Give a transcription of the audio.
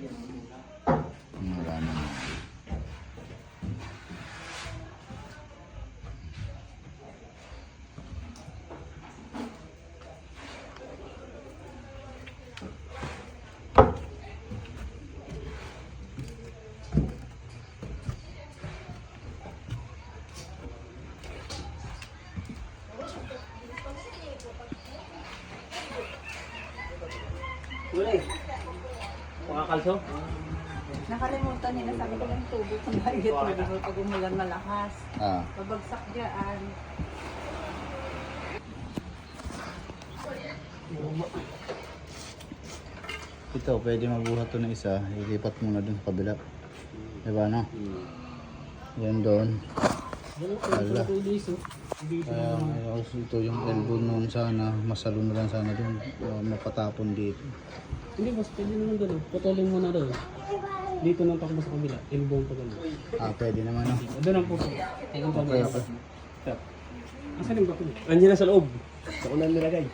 Wala naman. Boleh. Eh. Makakalso? Nakalimutan nila, sabi ko lang tubo sa bayit mo. Di ba pag umulan malakas. Ah. Pabagsak dyan. Ito, pwede magbuhat to ng isa. Ilipat mo na dun sa kabila. Diba no? Yan doon. Ala. Kaya uh, ito yung elbow noon sana. Masalo na lang sana dun. Uh, mapatapon dito. Hindi, boss. Pwede naman doon. Putulin mo na doon. Dito nang takbo sa kabila. Elbow pa doon. Ah, pwede naman no? Doon ang puso. Tingnan pa Okay, okay. Asan yung bakit? Andiyan na sa loob. Sa ulan nilagay.